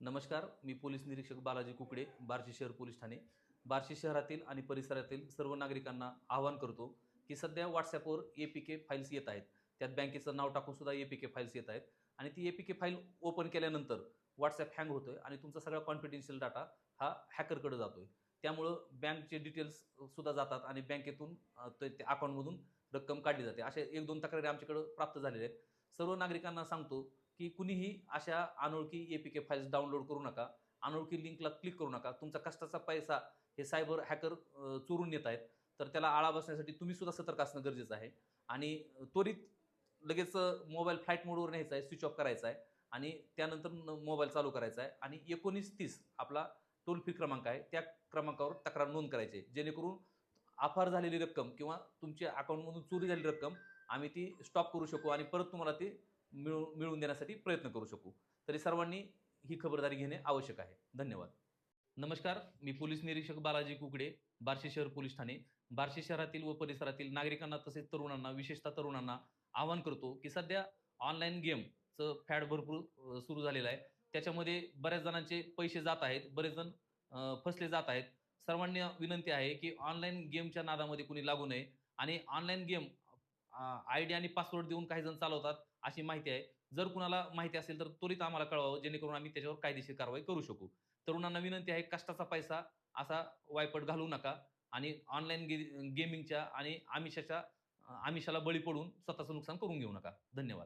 नमस्कार मी पोलीस निरीक्षक बालाजी कुकडे बार्शी शहर पोलीस ठाणे. बार्शी शहरातील आणि परिसरातील सर्व नागरिकांना आवाहन करतो की सध्या व्हॉट्सॲपवर ए पी के फाईल्स येत आहेत. त्यात बँकेचं नाव टाकून सुद्धा ए पी के फाईल्स येत आहेत. आणि ती A P K file open केल्यानंतर व्हॉट्सॲप हँग होतोय आणि तुमचा सगळा कॉन्फिडेन्शियल डाटा हा हॅकरकडे जातोय. त्यामुळं बँकचे डिटेल्स सुद्धा जातात आणि बँकेतून ते त्या अकाउंटमधून रक्कम काढली जाते. अशा एक दोन तक्रारी आमच्याकडं प्राप्त झालेल्या आहेत. सर्व नागरिकांना सांगतो की कुणीही अशा अनोळखी A P K files download करू नका अनोळखी लिंकला क्लिक करू नका. तुमचा कष्टाचा पैसा हे सायबर हॅकर चोरून नेत आहेत. तर त्याला आळा बसण्यासाठी तुम्ही सुद्धा सतर्क असणं गरजेचं आहे. आणि त्वरित लगेच मोबाईल फ्लाईट मोडवर न्यायचा आहे स्विच ऑफ करायचा आहे. आणि त्यानंतर मोबाईल चालू करायचा आहे. आणि एकोणीस तीस आपला टोल फ्री क्रमांक आहे. त्या क्रमांकावर तक्रार नोंद करायची आहे. जेणेकरून अफार झालेली रक्कम किंवा तुमच्या अकाउंटमधून चोरी झालेली रक्कम आम्ही ती स्टॉप करू शकू आणि परत तुम्हाला ती मिळू मिळवून देण्यासाठी प्रयत्न करू शकू. तरी सर्वांनी ही खबरदारी घेणे आवश्यक आहे. धन्यवाद. नमस्कार मी पोलीस निरीक्षक बालाजी कुकडे बार्शी शहर पोलीस ठाणे. बार्शी शहरातील व परिसरातील नागरिकांना तसेच तरुणांना विशेषतः तरुणांना आवाहन करतो की सध्या ऑनलाईन गेमचं फॅड भरपूर सुरू झालेलं आहे. त्याच्यामध्ये बऱ्याच जणांचे पैसे जात आहेत बरेच जण फसले जात आहेत. सर्वांनी विनंती आहे की ऑनलाईन गेमच्या नादामध्ये कुणी लागू नये. आणि ऑनलाईन गेम आय डी आणि पासवर्ड देऊन काही जण चालवतात अशी माहिती आहे. जर कुणाला माहिती असेल तर त्वरित आम्हाला कळवावं जेणेकरून आम्ही त्याच्यावर कायदेशीर कारवाई करू शकू. तरुणांना विनंती आहे कष्टाचा पैसा असा वायपट घालू नका आणि ऑनलाईन गे गेमिंगच्या आणि आमिषाच्या आमिषाला बळी पडून स्वतःचं नुकसान करून घेऊ नका. धन्यवाद.